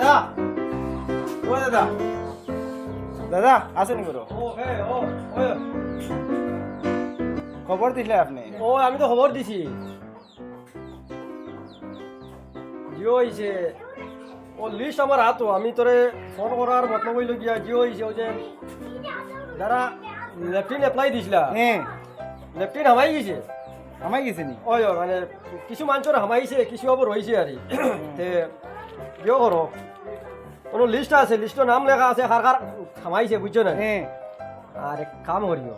দাদা। ও দাদা। দাদা আসেনি করো খবর দিলে আপনি। ও আমি তো খবর দিছি। জিও হয়েছে ও লিস্ট আমার হাতো আমি তোরে ফোন করার মতলব হইল গিয়া জিও হয়েছে ও যে যারা লেফটিন এপ্লাই দিছিলা। লেফটিন হামাই গেছে। আমায় গেছে নি? ওই ওই, মানে কিছু মানুষের হামাইছে কিছু আবার রয়েছে আর তে জিও করো কোনো লিস্ট আছে লিস্টের নাম লেখা আছে কার কার খামাইছে বুঝছ না আর এক কাম করিও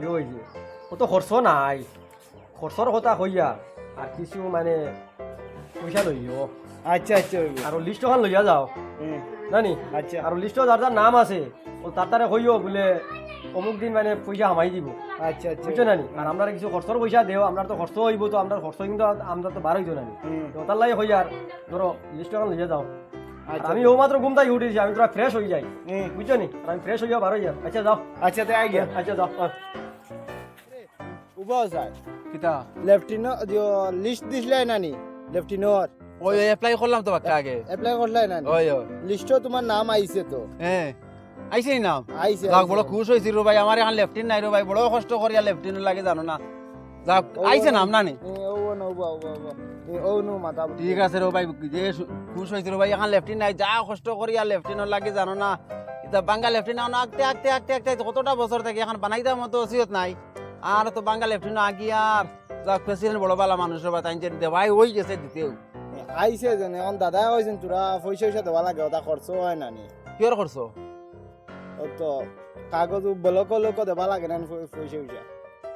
জিও হয়েছে ও তো খরচ নাই। খরচর কথা কইয়া আর কিছু মানে পয়সা লইও আচ্ছা আচ্ছা। আর লিস্ট ওখান লইয়া যাও হ্যাঁ, জানি আচ্ছা। আর লিস্ট যার যার নাম আছে ও তার তারে কইও বলে অমুক দিন মানে পয়সা হামাই দিব। আচ্ছা আচ্ছা। বুঝছ নানি? আর আমরা কিছু খরচর পয়সা দেও আমরা তো খরচ হইব তো আমরা খরচ কিন্তু আমরা তো বার হইতো নানি তো তার লাগে হই আর ধরো লিস্ট ওখান লইয়া যাও। আচ্ছা। আমি ও মাত্র ঘুম তাই উঠেছি আমি তোরা ফ্রেশ হয়ে যাই। হ্যাঁ, বুঝছ নি আমি ফ্রেশ হইয়া বার হইয়া আচ্ছা যাও। আচ্ছা তো আই গিয়া আচ্ছা যাও। যায়। কিতা? লেফটিনো লিস্ট দিছিলে নানি লেফটিনোর ওই এপ্লাই করলাম তো বাক্কা আগে। এপ্লাই করলে নানি ওই ওই লিস্টও তোমার নাম আইছে তো। হ্যাঁ আইছে নাম? আইছে আইছে। বড় খুশ হয়েছি রো ভাই আমার এখন লেফটিন নাই রো ভাই বড় কষ্ট করিয়া লেফটিন লাগে জানো না। ও, আইছে নাম না নি? ও নো ও নো ঠিক আছে রো ভাই যে খুশ হয়েছি রো ভাই এখন লেফটিন নাই যা কষ্ট করিয়া লেফটিন লাগে জানো না। এটা বাঙ্গা লেফটিন না আঁকতে আঁকতে আঁকতে আঁকতে কতটা বছর থেকে এখন বানাই বানাইতাম মতো ওসিয়ত নাই। আর তো বাঙ্গা লেফটিন আগি আর যাক প্রেসিডেন্ট বড় বালা মানুষের বা তাই যে দেওয়াই ওই গেছে দিতেও। আইছে যেন এখন দাদা কইছেন তোরা পয়সা পয়সা দেওয়া লাগে ওটা খরচ হয় কিয়র করছ ও তো কাগজ ব্লক লোক দেওয়া লাগে না পয়সা পয়সা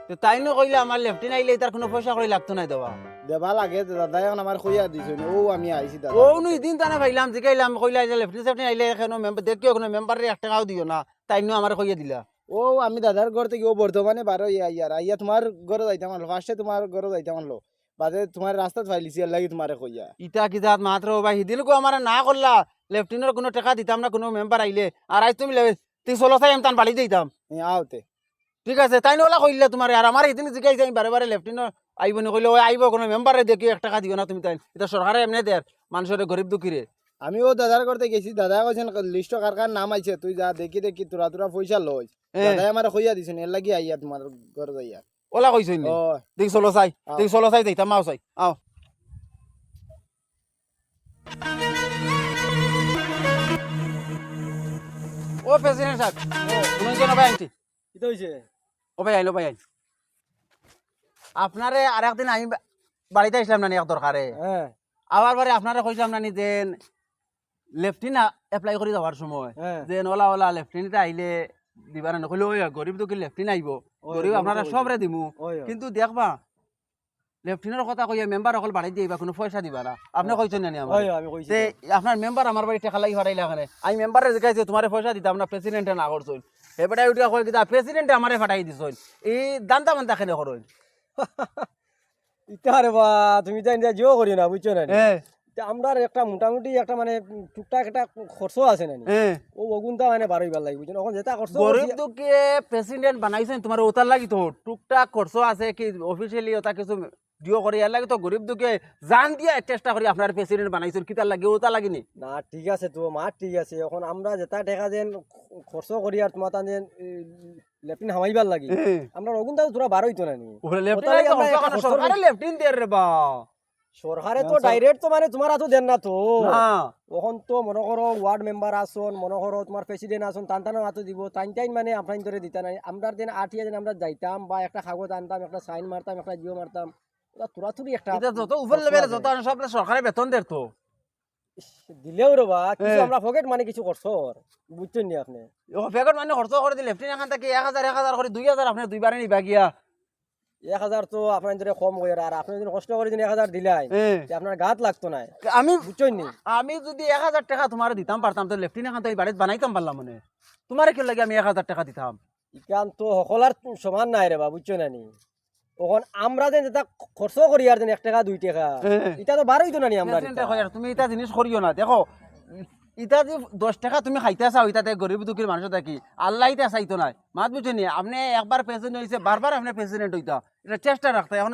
তো তাই নো কইলে আমার লেফটিন আইলে তার কোনো পয়সা করে লাগতো নাই দেওয়া দেবা লাগে তো দাদা এখন আমার কইয়া দিছে ও আমি আইছি দাদা। ও নুই দিন তানে ভাইলাম জিকাইলাম কইলা যে লেফটিন সেফটিন আইলে এখানে মেম্বার দেখিও কোনো মেম্বারে এক টাকাও দিও না তাই নো আমার কইয়া দিলা। ও আমি দাদার ঘর থেকে ও বর্তমানে বারো ইয়া ইয়ার আইয়া তোমার ঘরে যাইতাম আনলো ফার্স্টে তোমার ঘরে যাইতাম আনলো বাদে তোমার রাস্তাত ফাইলিছি এর লাগি তোমারে কইয়া। ইটা কিতাত মাত্র ভাই হিদিন কো আমার না করলা লেফটিনের কোনো টাকা দিতাম না কোনো মেম্বার আইলে আর আজ তুমি তুই ষোলো চাই আমি তান বাড়ি দিতাম। আওতে। ঠিক আছে তাই নোলা কইলে তোমার আর আমার হিদিন জিকাইছে আমি বারে বারে লেফটিনের আইব নি কইলে ওই আইব কোনো মেম্বারে দেখি এক টাকা দিও না তুমি তাই এটা সরকারে এমনি দেয় মানুষের গরিব দুঃখীরে আমি ও দাদার ঘরতে গেছি দাদা কইছেন লিস্ট কার কার নাম আইছে তুই যা দেখি দেখি তোরা তোরা পয়সা লই এ, দাদাই আমার কইয়া দিছেন এর লাগি আইয়া তোমার ঘরে যাইয়া ওলা কইছই নি দেখি ষোলো চাই। দেখি ষোলো চাই দিতাম আও চাই। আও ও প্রেসিডেন্ট সাহেব শুনুন কেন ভাই আনছি কি হইছে ও ভাই আইলো ভাই আইন আপনারে আর একদিন আমি বাড়িতে আসলাম না এক দরকারে আবার বারে আপনারে কইলাম না যে লেফটিন এপ্লাই করে যাওয়ার সময়। যে ওলা ওলা লেফটিনিতে আইলে দিবা না কইলে ওই গরিব দুঃখী লেফটিন আইব গরিব আপনারা। সবরে দিমু। কিন্তু দেখবা লেফটিনের কথা কইয়া মেম্বার অকল বাড়াই দিবা কোনো পয়সা দিবা না। আপনি কইছেন না আমার তে আপনার মেম্বার আমার বাড়ি টাকা লাগি হারাইলা এখানে আমি মেম্বারে জিজ্ঞাসা তোমার পয়সা দিতাম না প্রেসিডেন্টে না করছইন এবারে উঠিয়া কই কিতা প্রেসিডেন্টে আমারে ফাটাই দিছইন এই দান্তা মান্তা খেনে করইন ইতা রে বা তুমি তো ইন্ডিয়া জিও করি না বুঝছ না তা আমরা একটা মোটামুটি একটা মানে টুকটাক একটা খরচ আছে না ও অগুনটা মানে বারোইবার লাগবে বুঝছ এখন যেটা খরচ গরিব দুঃখে প্রেসিডেন্ট বানাইছেন তোমার ওতার লাগি তো টুকটাক খরচ আছে কি অফিসিয়ালি ওটা কিছু দিও করে ইয়ার লাগে তো গরিব দুঃখে জান দিয়া চেষ্টা করি আপনার প্রেসিডেন্ট বানাইছেন কিতার লাগে ওটা লাগিনি না? ঠিক আছে তো মা ঠিক আছে। এখন আমরা যেটা দেখা যেন খরচ করি আর তোমার যেন লেফটিন হামাইবার লাগি। আমরা অগুনটা তো তোরা বারোইতো না নি। একটা লেফটিন খরচ লেফটিন দিয়ে রে বা। সরকারে তো ডাইরেক্ট তো মানে তোমার হাতও দেন না তো। না। এখন তো মনে করো ওয়ার্ড মেম্বার আসন মনে করো তোমার প্রেসিডেন্ট আসন টান টানো হাতও দিব টাইম টাইম মানে আপনার ধরে দিতা নাই। আমরা দিন আঠিয়া দিন আমরা যাইতাম বা একটা কাগজ আনতাম একটা সাইন মারতাম একটা জিও মারতাম একটা এটা যত উপর লেভেলে যত সব সরকারে বেতন দের তো। দিলেও রে বা কিছু। আমরা পকেট মানে কিছু করছ বুঝছেন নি আপনি? মানে খরচ করে দিলে এখান থেকে এক হাজার এক হাজার করে দুই হাজার আপনি দুইবারে নিবা গিয়া। এক হাজার তো আপনার ধরে কম করে আর আপনি যদি কষ্ট করে যদি এক হাজার দিলাই আপনার গাত লাগতো না। আমি বুঝছেন নি? আমি যদি এক হাজার টাকা তোমার দিতাম পারতাম তো লেফটিন এখান থেকে বাড়িতে বানাইতাম পারলাম মানে। তোমার কি লাগে আমি এক হাজার টাকা দিতাম? ইকান তো সকলার সমান নাই রে বা বুঝছ না? নি তখন আমরা যেন যেটা খরচ করি আর যেন এক টাকা দুই টাকা। এটা তো বারোই তো না নি আমরা প্রেসিডেন্টে কয় আর তুমি এটা জিনিস করিও না। দেখো ইটা যে দশ টাকা তুমি খাইতে চাও ইটাতে গরিব দুঃখীর মানুষ থাকি। আল্লাহ ইটা চাইতো নাই। মাত বুঝছ নি আপনি একবার প্রেসিডেন্ট হয়েছে বারবার আপনি প্রেসিডেন্ট হইতা এটা চেষ্টা রাখতে এখন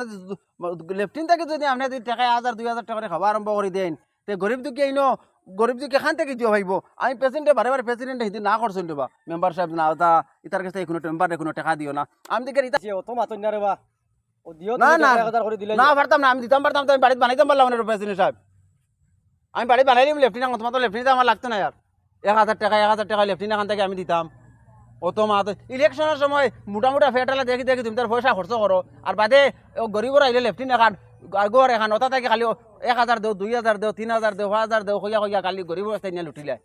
লেফটিন থেকে যদি আপনি যদি টাকা হাজার দুই হাজার টাকা খাওয়া আরম্ভ করে দেন তে গরিব দুঃখী আইনো গরিব যে কেখান থেকে দিও ভাইব আমি প্রেসিডেন্টে বারে বারে প্রেসিডেন্টে হিদি না করছেন দেবা মেম্বার সাহেব না তা ইতার কাছে কোনো মেম্বারে কোনো টাকা দিও না। আমি দেখে ইতা অত মাতন না রে বা না, না। না পারতাম না আমি দিতাম পারতাম তো আমি বাড়িতে বানাইতাম পারলাম না প্রেসিডেন্ট সাহেব। আমি বাড়ি বানাইলাম লেফটিনেন্ট তোমার তো লেফটিনেন্ট আমার লাগতো না আর এক হাজার টাকা এক হাজার টাকা লেফটিনেন্ট এখান থেকে আমি দিতাম অত মাত ইলেকশনের সময় মোটামুটি ফেটালে দেখি দেখি তুমি তার পয়সা খরচ করো আর বাদে ও গরিবর আইলে লেফটিন এখান আগর এখান ওটা থেকে খালি এক হাজার দেও দুই হাজার দেও তিন হাজার দেও পাঁচ হাজার দেও কইয়া কইয়া খালি গরিব রাস্তায় নিয়ে লুটিলে।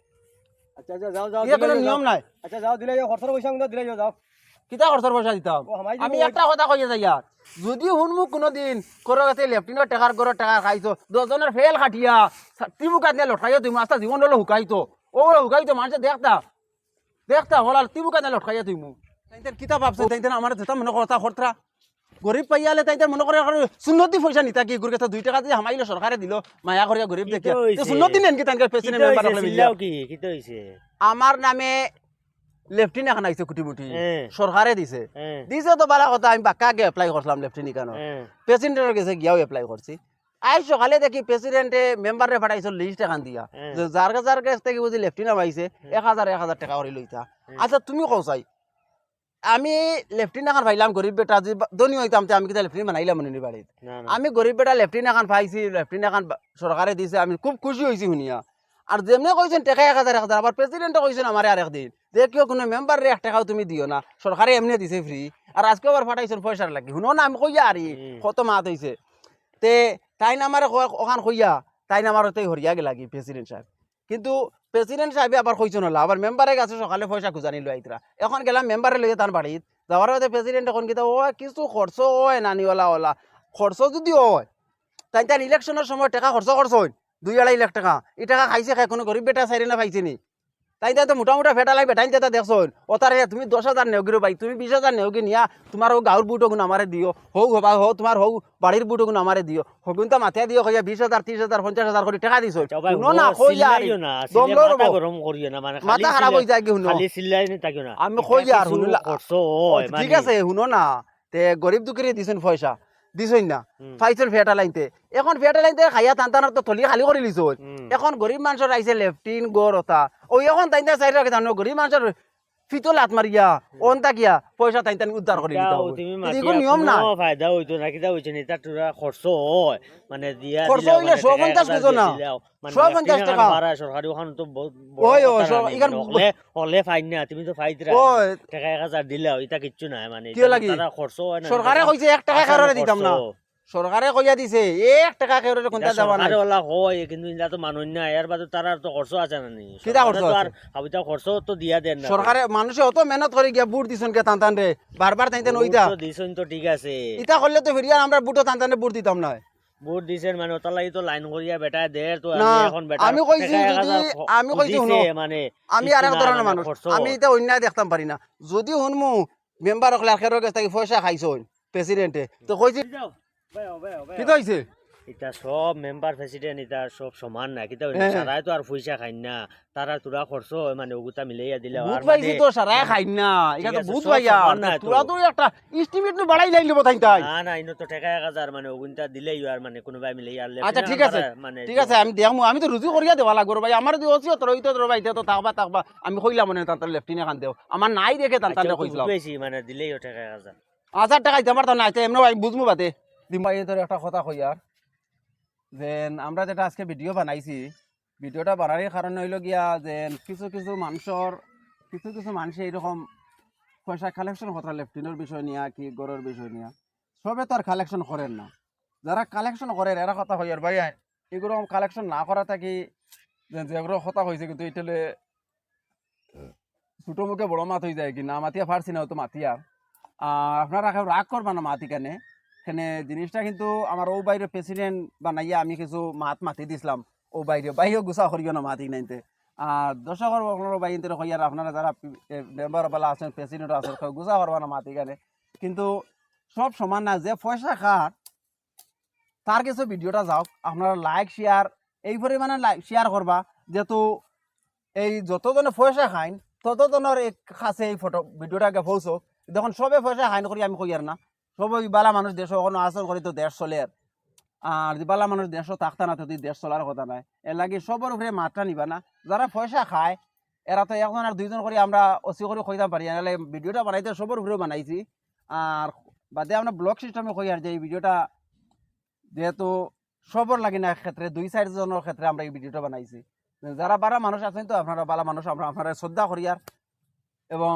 আচ্ছা আচ্ছা যাও যাও কোনো নিয়ম নাই। আচ্ছা যাও দিলে যাও খরচর পয়সা দিলে যাও যাও কিতা খরচর পয়সা দিতাম? আমি একটা কথা কইয়া যাই ইয়ার যদি শুনমু কোনোদিন করো কাছে লেফটিনের টাকার গরো টাকা খাইছো দশজনের ফেল খাটিয়া তিবুকাত নিয়ে লটকাইও তুমি আস্তা জীবন হলো হুকাইতো ও হুকাইতো মানুষে দেখতা দেখতা হলাল তিবুকাত নিয়ে লটকাইয়া তুমি তাইতেন কিতা ভাবছে? তাইতেন আমার যেটা মনে কথা খরতরা গরিব পাইয়ালে তাইতেন মনে করে সুন্নতি পয়সা নিতা কি গুরকে দুই টাকা দিয়ে হামাইলে সরকারে দিল মায়া করিয়া গরিব দেখিয়া। তো? সুন্নতি নেন কি তানকে প্রেসিডেন্ট মেম্বার চিল্লাও কি? হইছে আমার নামে লেফটিনেন্ট এখন আইছে কুটি মুটি। সরকারে দিছে। দিছে তো বালা কথা আমি বাক্কাকে এপ্লাই করলাম লেফটিনেন্ট কেন প্রেসিডেন্টের কাছে গিয়াও এপ্লাই করছি আজ সকালে দেখি প্রেসিডেন্টে মেম্বারে পাঠাইছিল লিস্ট এখান দিয়া। যার যার কাছ থেকে বুঝি লেফটিনেন্ট পাইছে এক হাজার এক হাজার টাকা করে লইতা আচ্ছা তুমি কও চাই আমি লেফটিনেন্ট এখন পাইলাম গরিব বেটা যে ধনী হইতাম আমি কিতা লেফটিনেন্ট বানাইলাম মনে বাড়িত। আমি গরিব বেটা লেফটিনেন্ট এখন পাইছি লেফটিনেন্ট এখন সরকারে দিছে আমি খুব খুশি হয়েছি শুনিয়া। আর যেমনি কইছেন টাকা এক হাজার এক হাজার আবার প্রেসিডেন্টে কইছেন আমার আর একদিন। যে কেউ কোনো মেম্বার এক টাকাও তুমি দিও না। সরকারে এমনি দিছে ফ্রি আর আজকে আবার ফাটাইছেন পয়সার লাগি। শুনো না আমি কইয়া আরি। কত মাত হইছে। তে তাই না আমার ওখান কইয়া তাই না আমার ওতে হরিয়া গে লাগি প্রেসিডেন্ট সাহেব? কিন্তু প্রেসিডেন্ট সাহেবে আবার কইছেন হলো আবার মেম্বারে কাছে সকালে পয়সা খুঁজানি লই আইতরা। এখন গেলাম মেম্বারে লইয়া তার বাড়িত। যাওয়ার পরে প্রেসিডেন্ট এখন কিতা ও কিছু খরচ হয় নানি ওলা ওলা। খরচ যদি হয় তাই তার ইলেকশনের সময় টাকা খরচ খরচ হয় দুই আড়াই লাখ টাকা। এই টাকা খাইছে খাই কোনো গরিব বেটা চাইরে না পাইছে নি? তাই তো মোটামুটি ফেটা লাগবে তাই তাই দেখছ ও তার তুমি দশ হাজার নেওগির ভাই তুমি বিশ হাজার নেওগি নিয়া তোমার ও গাঁর বুটো গুণ আমারে দিও হৌ হবা হো তোমার হৌ বাড়ির বুটো গুণ আমারে দিও হগুন তো মাথিয়া দিও কইয়া বিশ হাজার ত্রিশ হাজার পঞ্চাশ হাজার করে টাকা দিছ না কইয়া। মাথা গরম করিও না, মানে মাথা খারাপ হয়ে যায় কি শুনো খালি চিল্লাই নি থাকিও না। আমি এটা কই আর শুনিলা- ঠিক আছে শুনো না তে গরিব দুঃখীরে দিছেন পয়সা দিছই না। হুম, পাইছেন ফেটা লাইনতে। এখন ফেটা লাইনতে খাইয়া টান টানার তো থলি খালি কৰি লিছ এখন গৰীব মানুহৰ আহিছে লেফটিন গড় অতা ওই এখন তাই চাই রাখে জানো গৰীব মানুষের ফিতল হাত মারিয়া অন্তা গিয়া পয়সা তাই তাই উদ্ধার করে দিতে হবে। নিয়ম না ফায়দা হইতো না, কিতা হইছে নি, তার তোরা খরচ হয়, মানে দিয়া খরচ হইলে মানে শো টাকা পঞ্চাশ এক হাজার কিছু না। দিয়ে দিলাও, মানে টাকা। বাড়া, সরকারি ওখান তো বহুত ওই, ওই, ইখান- মানে হলে- ফাইন না, তুমি তো ফাইতরা, ওই। টাকা এক হাজার দিলাও, ইটা কিচ্ছু নাই, মানে তারা খরচ হয় না, সরকারে কইছে এক টাকা আসামি কারণে দিতাম না। সরকারে কইয়া দিছে এক টাকা কেউরে কোনটা নাই? সরকারে ওলা হয় কিন্তু ইলা তো মানুষ না এর বাদে তারা তো খরচ আছে না নি? কিতা খরচ আর? হাবিতা খরচ তো দিয়া দেন না। সরকারে মানুষে অত মেহনত করে গিয়া বুট দিছন কে টান রে বারবার তাই ওইটা দিছেন তো ঠিক আছে। ইটা করলে তো ফিরিয়া আমরা বুটো টানে বুট দিতাম না ভোট দিছেন মানে লাগি তো লাইন করিয়া বেটা দেয় তো এখন বেটা আমি কইছি যদি- আমি কইছি দিছে মানে আমি আর এক না, ধরনের মানে মানুষ আমি এটা অন্যায় দেখতাম পারি না। যদি শুনমু মেম্বার ক্লার্কের কাছ থেকে পয়সা খাইছো প্রেসিডেন্টে তো কইছি কি তো হইছে এটা সব মেম্বার প্রেসিডেন্ট এটা সব সমান না কিন্তু। সারাই তো আর পয়সা খাই না তারা তোরা খরচ মানে ওগুতা মিলাইয়া দিলে আর পাইছি তো সারাই খাই না এটা তো পাইয়া তো। তোরা তো একটা এস্টিমেট নু বাড়াই লাইলি বোধ তাই না না ইনো তো টাকা এক হাজার মানে ওগুনটা দিলেই আর মানে কোনোবাই মিলে আর আচ্ছা ঠিক আছে মানে ঠিক আছে আমি দেখমু আমি তো রুজু করিয়া দেওয়া লাগবো রে ভাই আমার যদি অসিও তোর ওই তো তোর ভাই তো থাকবা থাকবা আমি কইলাম মনে তার লেফটিনে খান দেও আমার নাই দেখে তার তার কইছিলাম বেশি মানে দিলেই টাকা এক হাজার হাজার টাকা দিতে পারতাম না আচ্ছা ভাই বুঝমু বাতে দিম ভাই তোর একটা কথা কই আর যে আমরা যেটা আজকে ভিডিও বানাইছি ভিডিওটা বানানোর কারণে হইল গিয়া যে কিছু কিছু মানুষের কিছু কিছু মানুষ এইরকম পয়সা কালেকশন কথা লেফটিনের বিষয় নিয়া, কি গড়ের বিষয় নিয়া সবে তো আর কালেকশন করেন না। যারা কালেকশন করেন এরা কথা কই আর ভাই এগুলো কালেকশন না করা থাকি যেগুলো কথা হয়েছে কিন্তু এটালে ছোটো মুখে বড় মাত হয়ে যায় কি, না মাতিয়া পারছি না তো মাতিয়া। আপনারা রাগ করবা না মাতি কেনে? এখানে জিনিসটা কিন্তু আমার ও বাইরে প্রেসিডেন্ট বানাইয়া আমি কিছু মাত মাতি দিছিলাম। ও বাইরে বাইরেও গুছা করিও না মাতি নাইতে। আর দর্শকর আপনার বাইরে হইয়ার আপনারা যারা মেম্বার বেলা আছেন প্রেসিডেন্ট আছেন গুছা করবা না মাতি কেনে কিন্তু সব সমান না, যে পয়সা খাট, তার কিছু ভিডিওটা যাওক, আপনারা লাইক শেয়ার এই পরিমাণে লাইক শেয়ার করবা। যেহেতু এই যতজনে পয়সা খাইন, ততজনের কাছে এই ফটো ভিডিওটাকে পৌঁছো দেখুন, সবে পয়সা খাইন করি আমি কই আর না। সবই বালা মানুষ দেশ কোনো আসন করি তো দেশ চলে আর। আর যে বালা মানুষ দেশও থাকতা না যদি দেশ চলার কথা নাই। এর লাগে সবার উপরে মাত্রা নিবা না। যারা পয়সা খায়, এরা তো একজন আর দুইজন করে আমরা অসি করে কইতাম পারি। নাহলে ভিডিওটা বানাইতে সবার উপরেও বানাইছি। আর বাদে আমরা ব্লগ সিস্টেমে কই আর যে এই ভিডিওটা যেহেতু সবর লাগে না ক্ষেত্রে, দুই সাইড জনের ক্ষেত্রে আমরা এই ভিডিওটা বানাইছি। যারা বারা মানুষ আছেন তো, আপনারা বালা মানুষ, আমরা আপনারা শ্রদ্ধা করি আর। এবং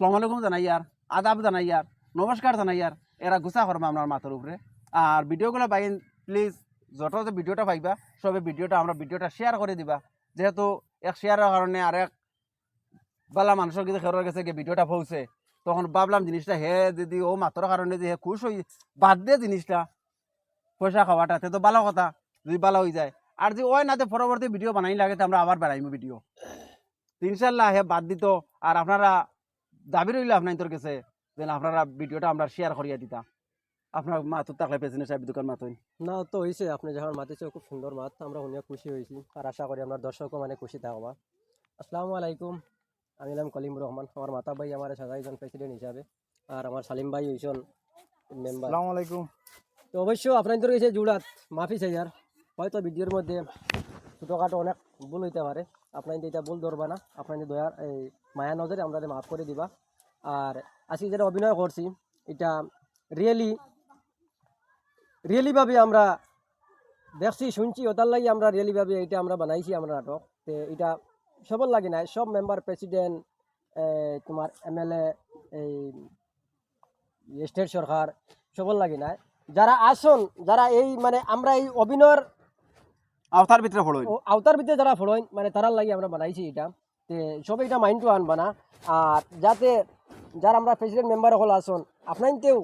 সালাম আলাইকুম জানাই আর, আদাব জানাই আর। নমস্কার জানাই আর এরা গুছা করব আপনার মাথার উপরে আর ভিডিওগুলো পাই প্লিজ যত ভিডিওটা পাইবা সবে ভিডিওটা আমরা ভিডিওটা শেয়ার করে দিবা। যেহেতু এক শেয়ারের কারণে আর এক বালা মানুষের কিন্তু খেরোর গেছে ভিডিওটা পৌঁছে তখন ভাবলাম জিনিসটা হে যদি ও মাত্র কারণে যে হে খুশ হই বাদ দে জিনিসটা পয়সা খাওয়াটা তে তো ভালো কথা, যদি ভালো হয়ে যায়। আর যে ওই না যে পরবর্তী ভিডিও বানাই লাগে আমরা আবার বানাইমু ভিডিও ইনশাল্লাহ, হে বাদ দিত। আর আপনারা দাবি রইল আপনার কাছে যে আপনারা ভিডিওটা আমরা শেয়ার করিয়া দিতা। আপনার মাতুর থাকলে পেছনে সাহেব দোকান মাতুন না তো হয়েছে আপনি যখন মাতিছে খুব সুন্দর মাত আমরা শুনে খুশি হয়েছি আর আশা করি আপনার দর্শকও মানে খুশি থাকবা আসসালামু আলাইকুম আমি নাম কলিম রহমান। আমার মাতা ভাই আমার সাধারণ প্রেসিডেন্ট হিসাবে আর আমার সালিম ভাই হয়েছেন মেম্বার আসসালামু আলাইকুম। তো অবশ্য আপনাদের কাছে জুড়াত মাফি চাই আর হয়তো ভিডিওর মধ্যে ছোটোখাটো অনেক ভুল হইতে পারে। আপনাদের এটা ভুল ধরবা না আপনাদের দয়ার এই মায়া নজরে আমরা মাফ করে দিবা। আর আজকে যেটা অভিনয় করছি এটা রিয়েলি রিয়েলিভাবে আমরা দেখছি শুনছি ওটার লাগি আমরা রিয়েলিভাবে এটা আমরা বানাইছি আমরা নাটক। তো এটা সবর লাগে নাই সব মেম্বার প্রেসিডেন্ট তোমার এম এল এই স্টেট সরকার সবর লাগে নাই। যারা আসন যারা এই মানে আমরা এই অভিনয়ের আওতার ভিতরে ও আওতার ভিতরে যারা ফলোইন মানে তারার লাগি আমরা বানাইছি এটা। তে সবাই এটা মাইন্ডও আনবা না আর যাতে যারা আমরা প্রেসিডেন্ট মেম্বার হল আসন। আপনাইতেও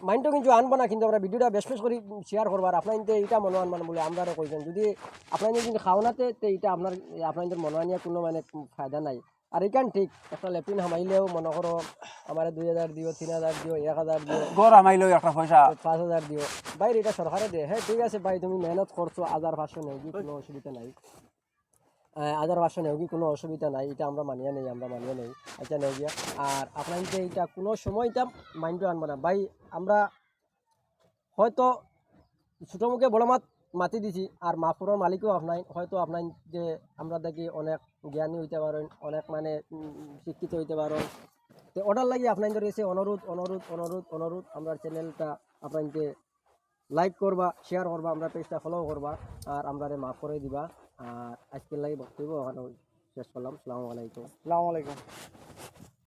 মাইন্ডও কিন্তু আনবা না কিন্তু আমরা ভিডিওটা বেশ বেশ করে শেয়ার করবার। আপনাইতে এটা মনে আনবান বলে আমরা কইছেন। যদি আপনাদের কিন্তু খাওয়ানাতে তে এটা আপনার আপনাদের মনে আনিয়া কোনো মানে ফায়দা নাই। আর এইখান ঠিক একটা লেট্রিন হামাইলেও মনে করো আমার দুই হাজার দিও তিন হাজার দিও এক হাজার দিও গড় আমাইলো একটা পয়সা। পাঁচ হাজার দিও। ভাই এটা সরকারে দে হ্যাঁ ঠিক আছে ভাই তুমি মেহনত করছ হাজার পাঁচশো নেই কোনো অসুবিধা নাই। আহ, হাজার পাঁচশো নেও কি কোনো অসুবিধা নাই এটা আমরা মানিয়ে নেই আমরা মানিয়ে নেই আচ্ছা নেও গিয়া। আর আপনার যে এটা কোনো সময় এটা মাইন্ডও আনব না। ভাই আমরা হয়তো ছোটো মুখে বড় মাত মাতি দিছি আর মাফুরের মালিকও আপনার হয়তো আপনার যে আমরা দেখি অনেক জ্ঞানী হইতে পারেন অনেক মানে শিক্ষিত হইতে পারেন। তো ওটার লাগি আপনাদের কাছে অনুরোধ অনুরোধ অনুরোধ অনুরোধ আমরা চ্যানেলটা আপনাকে লাইক করবা শেয়ার করবা আমরা পেজটা ফলো করবা আর আমরা মাফ করে দিবা। আর আজকের লাগি বক্তব্য শেষ করলাম। সালামালাইকুম সালামালাইকুম